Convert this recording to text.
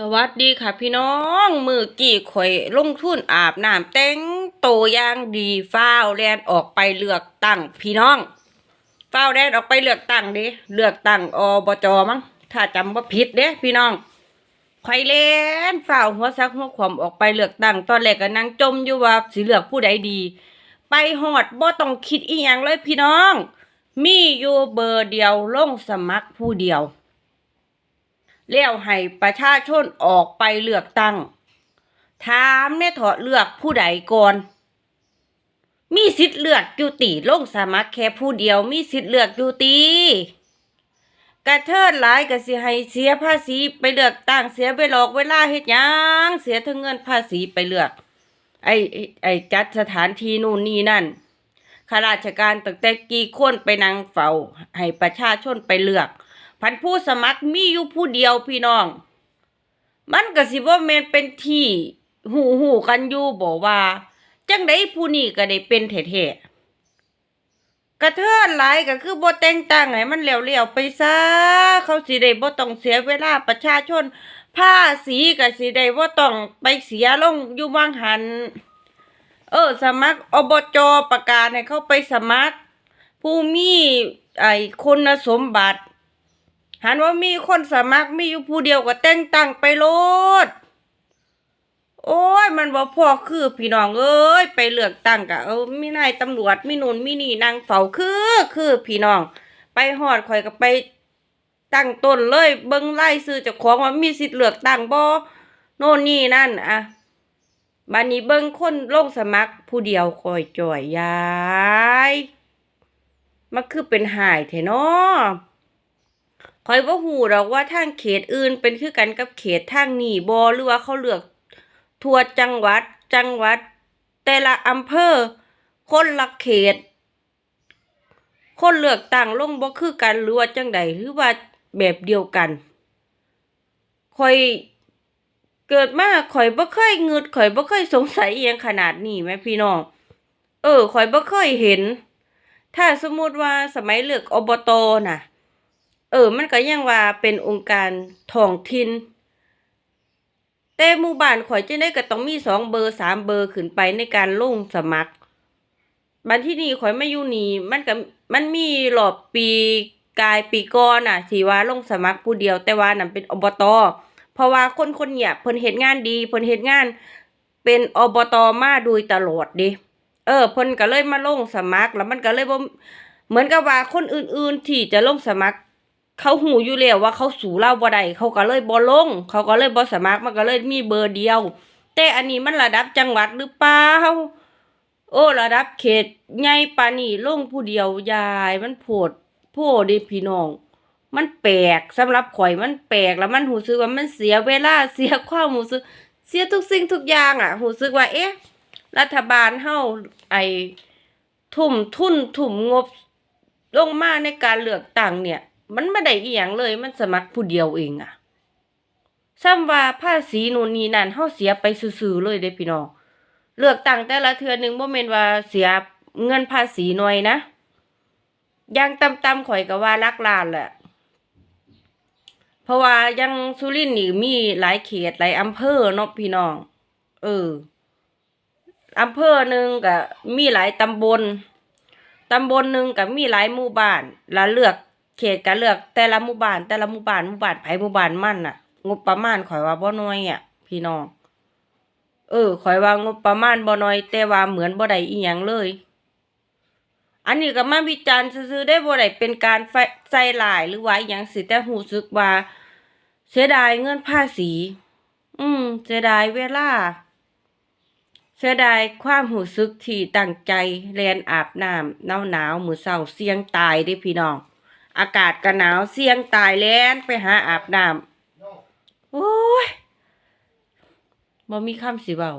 สวัสดีค่ะพี่น้องมือกี่ข่อยลงทุนอาบน้ำแต่งโตย่างดีฟ้าวแลนออกไปเลือกตั้งพี่น้องฟ้าวแลนออกไปเลือกตั้งด้เลือกตั้งอบจมั้งถ้าจำว่าผิดเด้พี่น้องข่อยเลนฟ้าวหัวซักหัวขวมออกไปเลือกตั้งตอนแรกก็นั่งจมอยู่ว่าสิเลือกผู้ใดดี ไปหอดบ่ต้องคิดอีหยังเลยพี่น้อง มีอยู่เบอร์เดียวลงสมัครผู้เดียว แล้วให้ประชาชนออกไปเลือกตั้ง ถามเนี่ยถอะเลือกผู้ใดก่อน มีสิทธิ์เลือกอยู่ตีลงสมัครแค่ผู้เดียวมีสิทธิ์เลือกอยู่ตีกระเทิดหลายก็สิให้เสียภาษีไปเลือกตั้งเสียไปหลอกเวลาเฮ็ดยังเสียทั้งเงินภาษีไปเลือก ไอ้ไอ้ไอ้จัดสถานที่นู่นนี่นั่นข้าราชการตั้งแต่กี่คนไปนั่งเฝ้าให้ประชาชนไปเลือก พันผู้สมัครมีอยู่ผู้เดียวพี่น้อง มันก็สิว่าแม่นเป็นที่หูหูกันอยู่บอกว่าจังไดผู้นี้ก็ได้เป็นแท้ๆกระเทินหลายก็คือบ่แต่งตั้งให้มันแล้วๆไปซะเขาสิได้บ่ต้องเสียเวลาประชาชนภาษีก็สิได้บ่ต้องไปเสียลงอยู่วังหัน เออ สมัครอบจประกาศให้เขาไปสมัคร ผู้มีไอ้คุณสมบัติ หันว่ามีคนสมัครมีอยู่ผู้เดียวก็แต่งตั้งไปโลด โอ้ย มันบ่พอคือพี่น้องเอ้ยไปเลือกตั้งกะเออมีนายตำรวจมีนูนมีนี่นางเฝ้าคือคือพี่น้อง ไปหอดข่อยก็ไปตั้งต้นเลยเบิ่งไล่ซื้อจ้าของว่ามีสิทธิ์เลือกตั้งบ่โน่นนี่นั่นอะบัดนี้เบิ่งคนลงสมัครผู้เดียวคอยจ่อยยาย มันคือเป็นหายแท้เนาะ คอยบ่ฮู้ดอกว่าทางเขตอื่นเป็นคือกันกับเขตทางนี้บ่หรือว่าเขาเลือกทั่วจังหวัดจังหวัด แต่ละอำเภอ คนละเขต คนเลือกตั้งลงบ่คือกันหรือว่าจังใดหรือว่าแบบเดียวกันคอยเกิดมาข่อยบ่เคยงึดข่อยบ่เคยสงสัยเอียงขนาดนี้แม่พี่น้อง เออข่อยบ่เคยเห็น ถ้าสมมติว่าสมัยเลือกอบตน่ะ เออ มันก็ยังว่าเป็นองค์การท้องถิ่นแต่หมู่บ้านข่อยจะได้ก็ต้องมีสองเบอร์สามเบอร์ขึ้นไปในการลงสมัครบันที่นี่ข่อยไมาอยู่นี่มันก็มันมีรอบปีกายปีก่อนน่ะที่ว่าลงสมัครผู้เดียว แต่ว่านั่นเป็นอบตเพราะว่าคนคนเนี่ยเพิ่นเฮ็ดงานดีเพิ่นเฮ็ดงาน เป็นอบตมาโดยตลอดดิเออเพิ่นก็เลยมาลงสมัครแล้วมันก็เลยบ่เหมือนกับว่าคนอื่นๆที่จะลงสมัคร เขาหูอยู่แล้วว่าเขาสู่เราบ่ได้เขาก็เลยบ่ลง เขาก็เลยบ่สมัครมันก็เลยมีเบอร์เดียว แต่อันนี้มันระดับจังหวัดหรือเปล่าโอ้ระดับเขตใหญ่ปานนี้ลงผู้เดียวยายมันโพดโพดเด้พี่น้อง มันแปลกสำหรับข่อยมันแปลกแล้วมันหูสึกว่ามันเสียเวลาเสียความรู้สึก เสียทุกสิ่งทุกอย่างอะหูสึกว่า เอ๊ะ รัฐบาลเฮาไอทุ่มทุนทุ่มงบลงมาในการเลือกตั้งเนี่ย มันไม่ได้อีหยังเลย มันสมัครผู้เดียวเองอะซ้ำว่าภาษีนู่นนี่นั่นเฮาเสียไปซื่อๆเลยเด้พี่น้องเลือกตั้งแต่ละเทื่อหนึงบ่แม่นว่าเสียเงินภาษีหน่อยนะอย่างต่ำๆข่อยก็ว่าลักลานแหละ เพราะว่ายังสุรินทร์นี่มีหลายเขตหลายอำเภอเนาะพี่น้อง เอออำเภอหนึ่งก็มีหลายตำบล ตำบลหนึ่งก็มีหลายหมู่บ้าน แล้วเลือก เขตก็เลือกแต่ละหมู่บ้านแต่ละหมู่บ้านหมู่บ้านไผหมู่บ้านมั่นน่ะ งบประมาณข่อยว่าบ่น้อยอะ พี่น้อง เออข่อยว่างบประมาณบ่น้อย แต่ว่าเหมือนบ่ได้อีหยังเลย อันนี้ก็มาวิจารณ์ซื่อได้บ่ได้เป็นการใส่หลายหรือว่าอหยังสิแต่รู้สึกว่าเสียดายเงินภาษี อืมเสียดายเวลาเสียดายความหูสึกที่ตั้งใจเรียนอาบน้ำหนาวหนาวมือเศร้าเสียงตายเด้พี่น้อง อากาศก็หนาวเสี่ยงตายแลนไปหาอาบน้ำโอ้ยบ่มีคำสิเบา